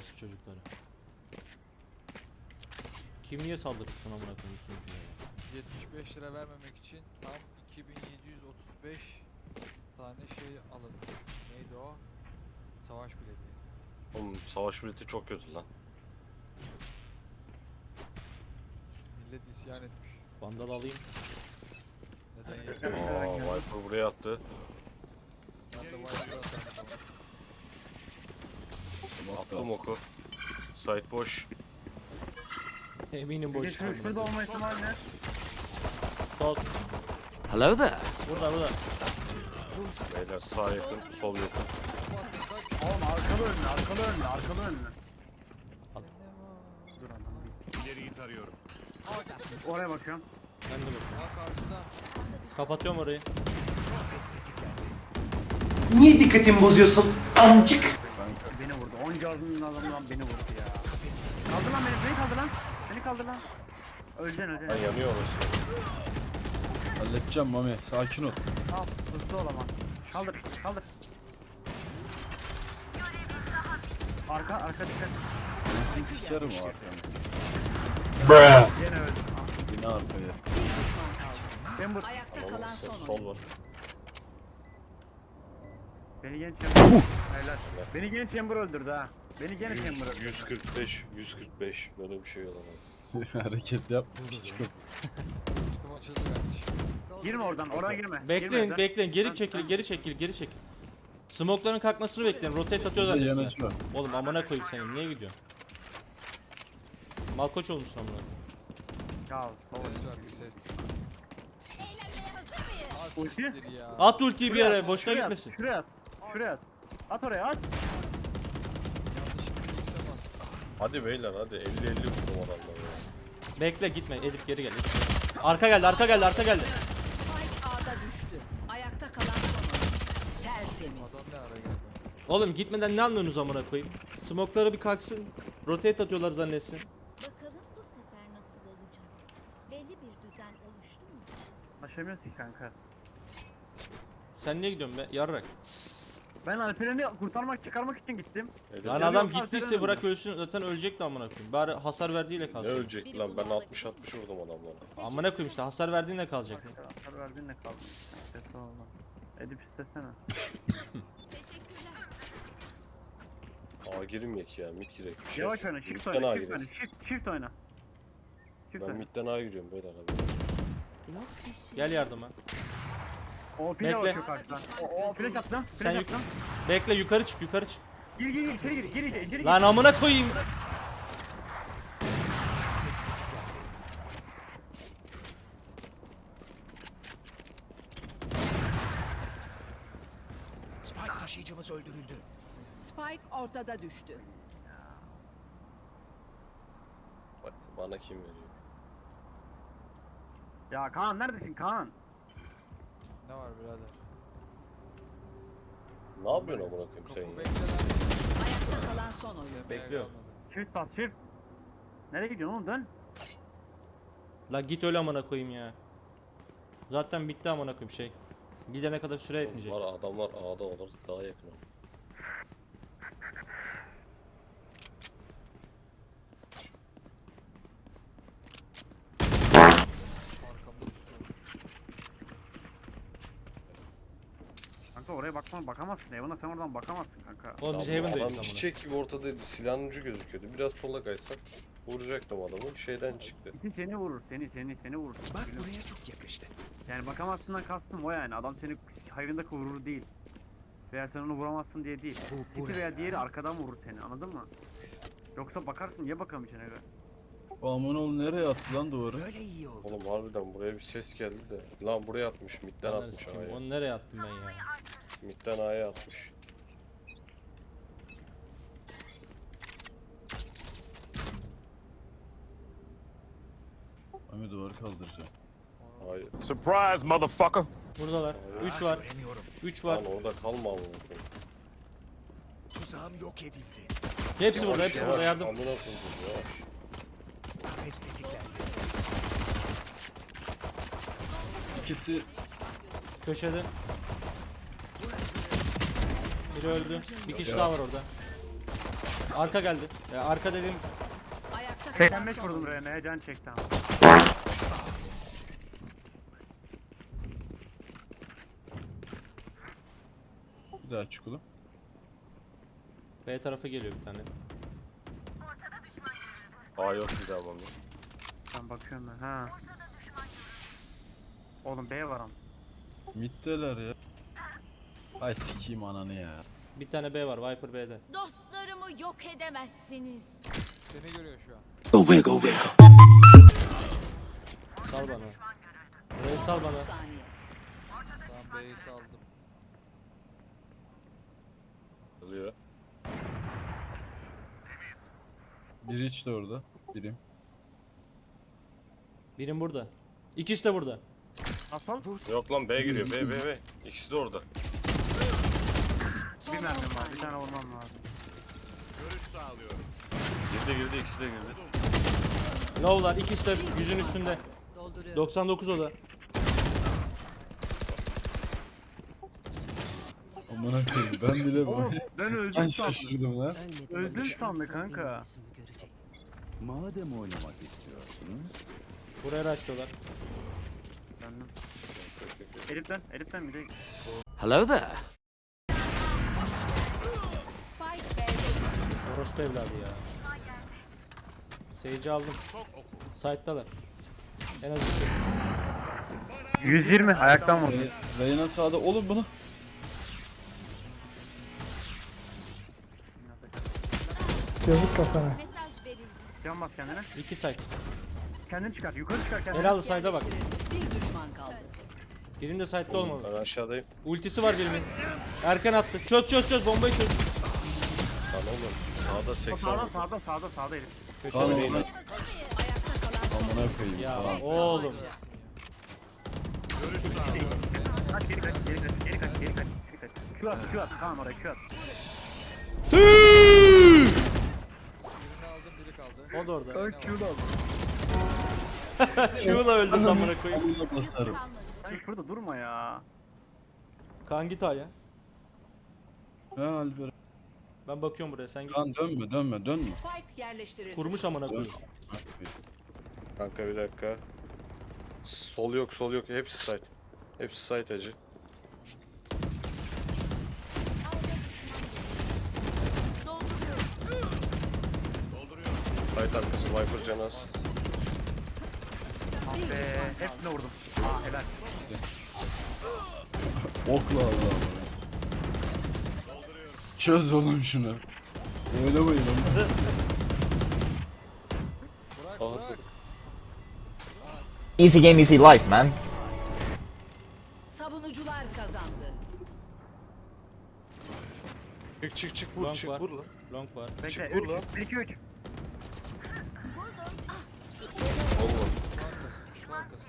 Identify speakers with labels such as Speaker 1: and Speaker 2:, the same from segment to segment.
Speaker 1: Orası çocukları. Kim niye saldırırsın amına koyayım sunucuya ya?
Speaker 2: 75 lira vermemek için tam 2735 tane şey alındı. Neydi o? Savaş bileti.
Speaker 3: Oğlum savaş bileti çok kötü lan.
Speaker 2: Millet isyan etmiş.
Speaker 1: Vandal alayım.
Speaker 2: Neden yapıyor?
Speaker 3: Aa Viper buraya attı.
Speaker 2: Ben de Viper'a atardım.
Speaker 3: Attım oku. Site boş.
Speaker 1: Eminim boş.
Speaker 4: Şurada olma ihtimali ne?
Speaker 1: Sol.
Speaker 5: Hello there.
Speaker 1: Burada burada.
Speaker 3: Beyler sağ yakın, sol yakın.
Speaker 4: Oğlum arkalı önlü, arkalı önlü, arkalı önlü. Dur adam.
Speaker 6: İleriyi tarıyorum.
Speaker 4: Oraya bakıyorum.
Speaker 1: Ben de bakıyorum. Kapatıyorum orayı.
Speaker 7: Niye dikkatimi bozuyorsun amcık?
Speaker 4: Beni vurdu. 10 gördüğün adamdan beni vurdu ya. Kaldır lan beni, beni kaldır lan. Beni kaldır lan. Öleceksin
Speaker 3: Lan
Speaker 4: öleceksin.
Speaker 3: yanıyor orası.
Speaker 6: Halledeceğim Mami. Sakin ol.
Speaker 4: Al, hızlı ol ama. Kaldır, kaldır. Arka, arka dikkat.
Speaker 6: Sikerim o arkamı.
Speaker 4: Gene öldü. Ah,
Speaker 6: Yine arkaya.
Speaker 4: Chamber,
Speaker 8: Ayakta
Speaker 3: Oğlum
Speaker 8: kalan son
Speaker 3: sol var.
Speaker 4: Beni gene Chamber. Helal. Beni gene Chamber öldürdü ha. Beni gene Chamber öldürdü.
Speaker 3: 145, 145. Böyle bir şey olamaz.
Speaker 6: Hareket yap. Çıkıp.
Speaker 2: Tutkum açıldı kardeşim.
Speaker 4: Girme oradan, oradan girme.
Speaker 1: Bekleyin
Speaker 4: Girme,
Speaker 1: bekleyin. Geri
Speaker 4: Sen-
Speaker 1: çekil
Speaker 4: sen-
Speaker 1: geri çekil geri çekil. Smoke'ların kalkmasını bekleyin. Rotate atıyorlar annesine.
Speaker 6: yanaşma.
Speaker 1: Oğlum amına koyayım seni. Niye gidiyorsun? Malkoç olmuşsun amına.
Speaker 4: Ya, baba.
Speaker 2: Evet şarkı ses. Aa
Speaker 4: Ulti?
Speaker 1: At ultiyi bir
Speaker 4: Şuraya
Speaker 1: yere
Speaker 4: at,
Speaker 1: boşuna
Speaker 4: şuraya at,
Speaker 1: gitmesin.
Speaker 4: Şuraya at. Şuraya at. At oraya at.
Speaker 2: Yanlışlıkla.
Speaker 3: Hadi beyler hadi 50-50 vurdum adamları ya.
Speaker 1: Bekle gitme. Edip geri gel. Edip. Arka geldi arka geldi arka geldi.
Speaker 8: Spike A'da düştü. Ayakta kalan son oyuncu. Tertemiz.
Speaker 2: Adam ne ara geldi?
Speaker 1: Oğlum gitmeden ne anlıyorsunuz amına koyayım? Smoke'ları bir kalksın. Rotate atıyorlar zannetsin.
Speaker 9: Bakalım bu sefer nasıl olacak? Belli bir düzen oluştu mu?
Speaker 4: Ki kanka.
Speaker 1: Sen niye gidiyorsun be? Yarrak.
Speaker 4: Ben Alperen'i kurtarmak, çıkarmak için gittim.
Speaker 3: Edip-
Speaker 1: Lan adam gittiyse bırak ölsün zaten ölecek de amına koyayım. Bari hasar verdiğiyle
Speaker 3: Ne
Speaker 1: kalsın.
Speaker 3: ölecek lan ben 60-60 vurdum adamlara.
Speaker 1: Amına koyayım işte hasar verdiğinle kalacak.
Speaker 4: Hasar verdiğinle kaldım. Neyse olma. Edip istesene.
Speaker 9: Teşekkürler.
Speaker 3: Aa girmeyek ya mid girek bir şey.
Speaker 4: Yavaş oyna, shift
Speaker 3: Midden A
Speaker 4: oyna, shift oyna,
Speaker 3: girek.
Speaker 4: shift, shift oyna. Shift
Speaker 3: Ben
Speaker 4: oyna.
Speaker 3: midden A giriyorum beyler hadi.
Speaker 1: Gel yardıma.
Speaker 4: O pile
Speaker 1: Bekle.
Speaker 4: bakıyor karşıdan. O, o flash attım,
Speaker 1: Sen
Speaker 4: flash
Speaker 1: yuk-
Speaker 4: attım.
Speaker 1: Bekle yukarı çık yukarı çık.
Speaker 4: Gir gir gir, içeri gir, gir içeri, içeri gir.
Speaker 1: Lan amına koyayım.
Speaker 5: Spike taşıyıcımız öldürüldü.
Speaker 8: Spike ortada düştü.
Speaker 3: Bak bana kim veriyor?
Speaker 4: Ya Kaan neredesin Kaan?
Speaker 2: Ne var birader?
Speaker 3: Ne yapıyorsun amına koyayım sen
Speaker 2: Kapı
Speaker 3: ya?
Speaker 2: bekle lan.
Speaker 8: Ayakta kalan son oyuncu.
Speaker 2: Yemeğe
Speaker 1: Bekliyor.
Speaker 2: kalmadı.
Speaker 4: Shift bas, shift. Nereye gidiyorsun oğlum dön.
Speaker 1: La git öyle amına koyayım ya. Zaten bitti amına koyayım şey. Gidene kadar süre etmeyecek.
Speaker 3: Var adamlar A'da olur daha yakın. olur.
Speaker 4: Oraya bakma, bakamazsın. Evan'a sen oradan bakamazsın kanka.
Speaker 1: Oğlum biz Heaven'dayız
Speaker 3: Adam çiçek gibi ortadaydı silahın ucu gözüküyordu. Biraz sola kaçsak vuracaktım adamı. Şeyden çıktı.
Speaker 4: Bütün seni vurur, seni, seni, seni vurur.
Speaker 5: Bak
Speaker 4: Gülüm.
Speaker 5: buraya çok yakıştı.
Speaker 4: Yani bakamazsından kastım o yani. Adam seni hayrında vurur değil. Veya sen onu vuramazsın diye değil.
Speaker 5: Bu
Speaker 4: City veya diğeri arkadan vurur seni anladın mı? Yoksa bakarsın niye bakamayacaksın aga?
Speaker 6: Aman oğlum nereye attı lan duvarı?
Speaker 5: Böyle iyi oldu.
Speaker 3: Oğlum harbiden buraya bir ses geldi de. Lan buraya atmış. Midden atmış
Speaker 1: sikeyim.
Speaker 3: A'ya.
Speaker 1: Onu nereye attım ben ya?
Speaker 3: Midden A'ya atmış.
Speaker 6: Mami duvarı kaldıracağım.
Speaker 3: Hayır.
Speaker 6: Surprise motherfucker.
Speaker 1: Buradalar. 3 var.
Speaker 5: Göremiyorum.
Speaker 1: 3 var.
Speaker 3: Lan orada kalma amına koyayım.
Speaker 5: Tuzağım yok edildi.
Speaker 1: Hepsi burada, hepsi
Speaker 3: yavaş,
Speaker 1: burada yardım.
Speaker 3: Amına koydum yavaş.
Speaker 5: Kafes tetiklendi.
Speaker 6: İkisi
Speaker 1: Köşede. Biri öldü. Bir kişi daha var orada. Arka geldi. Ya arka dediğim
Speaker 8: Ayakta kalan
Speaker 4: 85
Speaker 8: son
Speaker 4: vurdum. Rene'ye can çekti ama.
Speaker 6: Bir daha çık oğlum.
Speaker 1: B tarafa geliyor bir tane.
Speaker 3: Aa yok bir daha bana.
Speaker 4: Ben bakıyorum ben. Ha. Oğlum B var ama.
Speaker 6: Mitteler ya. Ay sikeyim ananı ya.
Speaker 1: Bir tane B var Viper B'de.
Speaker 9: Dostlarımı yok edemezsiniz.
Speaker 2: Seni görüyor şu an.
Speaker 1: Sal bana. Burayı sal bana.
Speaker 8: Saniye.
Speaker 2: Tamam B'yi saldım.
Speaker 3: Oluyor.
Speaker 6: Biri iç de orada. Birim.
Speaker 1: Birim burada. İkisi de burada.
Speaker 3: Yok lan B giriyor. B B B. İkisi de orada.
Speaker 8: Son
Speaker 4: Bir mermim var. Bir tane vurmam lazım.
Speaker 3: Girdi girdi ikisi de girdi.
Speaker 1: Low'lar ikisi de yüzün üstünde.
Speaker 8: Dolduruyor.
Speaker 1: 99 o da.
Speaker 6: Amına koyayım ben bile bu.
Speaker 4: Ben
Speaker 6: Ben
Speaker 4: öldüm sandım.
Speaker 6: şaşırdım lan.
Speaker 4: Öldüm sandı kanka.
Speaker 5: Madem oynamak istiyorsunuz,
Speaker 1: Buraya rushlıyorlar.
Speaker 4: Döndüm. Elif'ten, Elif'ten bir de
Speaker 8: Spike
Speaker 1: Orospu evladı ya. Seyirci aldım. Side'dalar. En az iki.
Speaker 4: 120 ayaktan vurdu.
Speaker 6: Reyna sağda oğlum bunu.
Speaker 9: Mesaj verildi.
Speaker 4: Can bas kendine.
Speaker 1: İki side.
Speaker 4: Kendini çıkar. Yukarı çıkar kendini.
Speaker 1: Helal side'a bak.
Speaker 8: Bir düşman kaldı.
Speaker 1: Birinde side'da olmalı.
Speaker 3: Ben aşağıdayım.
Speaker 1: Ultisi var birimin. Erken attı. Çöz çöz çöz bombayı çöz.
Speaker 3: Lan oğlum. Sağda
Speaker 4: O
Speaker 3: 80.
Speaker 4: sağda sağda sağda sağda Elif.
Speaker 1: Köşe
Speaker 6: Lan
Speaker 1: oynayın.
Speaker 6: oğlum.
Speaker 8: Ayakta kalan son
Speaker 6: Amına koyayım.
Speaker 1: Ya
Speaker 6: Tamam.
Speaker 1: oğlum.
Speaker 4: Kaç geri kaç geri kaç geri kaç geri kaç geri kaç. Q at Q at tamam oraya Q at.
Speaker 2: Birini aldım biri kaldı.
Speaker 1: O da orada.
Speaker 4: Q'lu aldım.
Speaker 1: Q'la öldüm lan bana koyayım.
Speaker 6: Amına basarım.
Speaker 4: Sen şurada durma ya.
Speaker 1: Kaan git ya.
Speaker 6: Ha Alper.
Speaker 1: Ben bakıyorum buraya sen git.
Speaker 6: Lan dönme dönme dönme.
Speaker 8: Spike yerleştirildi.
Speaker 1: Kurmuş amına
Speaker 6: Dön.
Speaker 1: koyayım.
Speaker 3: Kanka bir dakika. Sol yok sol yok. Hepsi site. Hepsi site acı. Site arkası Viper Canas.
Speaker 4: Ah be hepsine vurdum. Aa helal.
Speaker 6: Okla Allah Allah. Çöz oğlum şunu. Oğlum.
Speaker 3: Aha
Speaker 10: Easy game, easy life, man.
Speaker 8: Savunucular kazandı.
Speaker 3: çık çık çık vur
Speaker 1: Long
Speaker 3: çık
Speaker 1: var.
Speaker 3: vur lan.
Speaker 1: Long var.
Speaker 4: Bekle
Speaker 3: Çık vur
Speaker 4: 3
Speaker 3: lan.
Speaker 4: 1 2 3.
Speaker 3: Olmadı.
Speaker 2: Şu arkası. Şu arkası.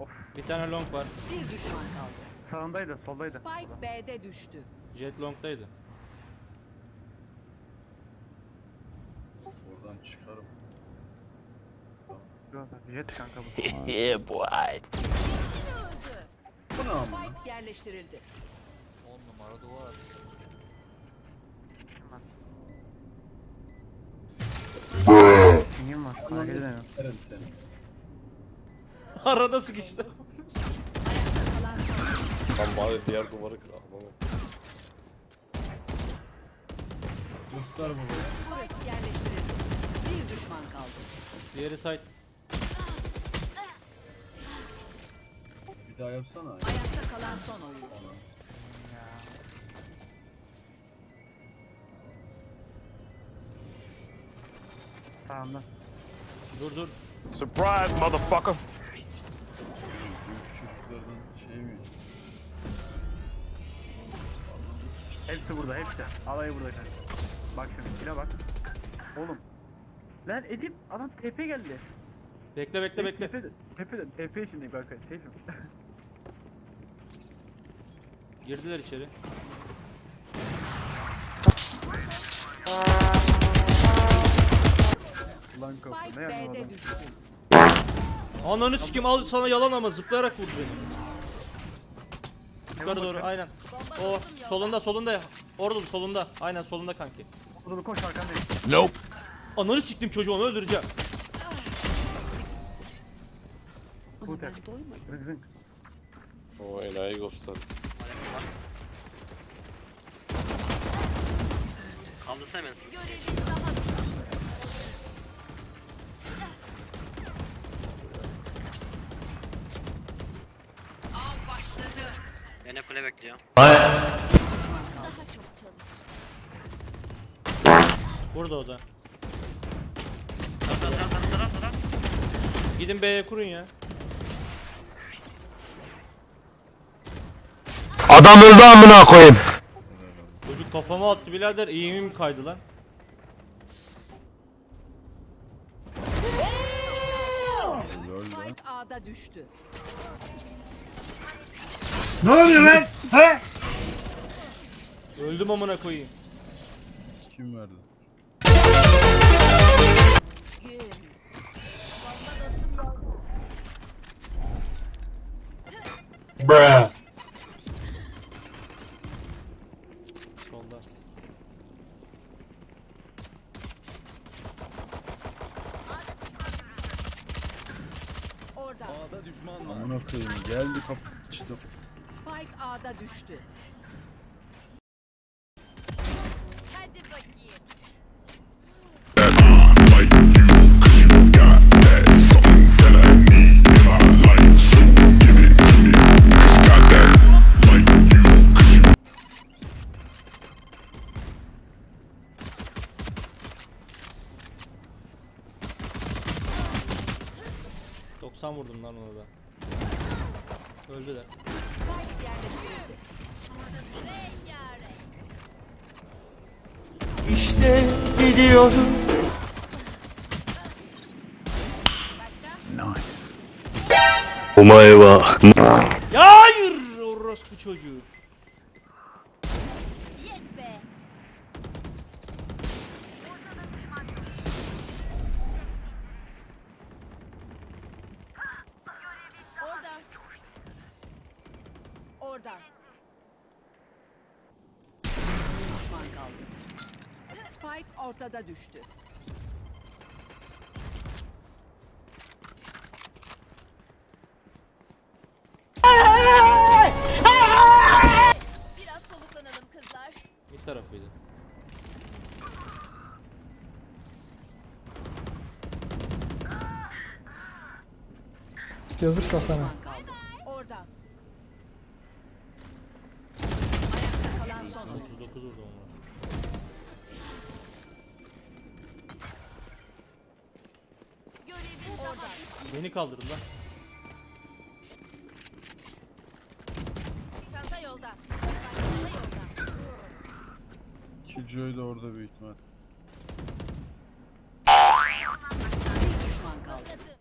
Speaker 4: Of
Speaker 1: Bir tane long var.
Speaker 8: Bir düşman kaldı.
Speaker 4: sağındaydı soldaydı.
Speaker 8: Spike B'de düştü.
Speaker 1: Jet long'daydı.
Speaker 6: Oradan çıkarım.
Speaker 4: Jet kanka bu.
Speaker 6: Bu ne amına?
Speaker 8: Spike yerleştirildi.
Speaker 2: 10 numara duvar attı.
Speaker 4: Neyim var? Hareket edemiyorum.
Speaker 6: Verin seni.
Speaker 1: Arada sıkıştı.
Speaker 3: Lan bari diğer duvarı kır. Aman.
Speaker 6: Göster bunu.
Speaker 8: Spike yerleştirildi. Bir düşman kaldı.
Speaker 1: Diğeri side.
Speaker 6: Bir daha yapsana.
Speaker 8: Ayakta kalan son oyuncu.
Speaker 4: Sağında.
Speaker 1: Dur dur.
Speaker 6: Surprise motherfucker.
Speaker 4: Hepsi burada hepsi. Alayı burada kanka. Bak şimdi kile bak. Oğlum. Lan Edip adam TP geldi.
Speaker 1: Bekle bekle bekle.
Speaker 4: Tepe tepe tepe şimdi kanka. Safe'im.
Speaker 1: Girdiler içeri.
Speaker 4: Lan kapı.
Speaker 8: Spike
Speaker 4: Ne yapıyor
Speaker 8: B'de
Speaker 4: adam?
Speaker 8: düştü.
Speaker 1: Ananı sikim al sana yalan ama zıplayarak vurdu beni. Yukarı doğru aynen. O solunda solunda. Orada solunda. Aynen solunda kanki.
Speaker 4: Dur koş arkandayım.
Speaker 1: Ananı siktim çocuğu onu öldüreceğim.
Speaker 4: Kuter. Rızın.
Speaker 3: O enayi ghostladı.
Speaker 8: Av başladı.
Speaker 9: Daha çok çalış.
Speaker 1: Burada o da. Gidin B'ye kurun ya.
Speaker 6: Adam öldü amına koyayım.
Speaker 1: Çocuk kafama attı birader. İyimim kaydı lan.
Speaker 8: Spike A'da düştü.
Speaker 7: Ne oluyor lan? He?
Speaker 1: Öldüm amına koyayım.
Speaker 6: Kim verdi?
Speaker 1: Solda.
Speaker 8: Orada.
Speaker 6: Amına koyayım geldi kapı açtı.
Speaker 8: Spike A'da düştü.
Speaker 7: Gidiyorum.
Speaker 6: Omae wa
Speaker 1: Ya hayır orospu çocuğu.
Speaker 9: Yes be. Orada.
Speaker 8: Orada. Düşman kaldı. Spike ortada düştü.
Speaker 9: Biraz soluklanalım kızlar.
Speaker 1: Bir tarafıydı.
Speaker 8: Düşman kaldı.
Speaker 1: Beni kaldırın lan.
Speaker 9: Çanta yolda.
Speaker 6: Killjoy da orada büyük ihtimal. Patladı.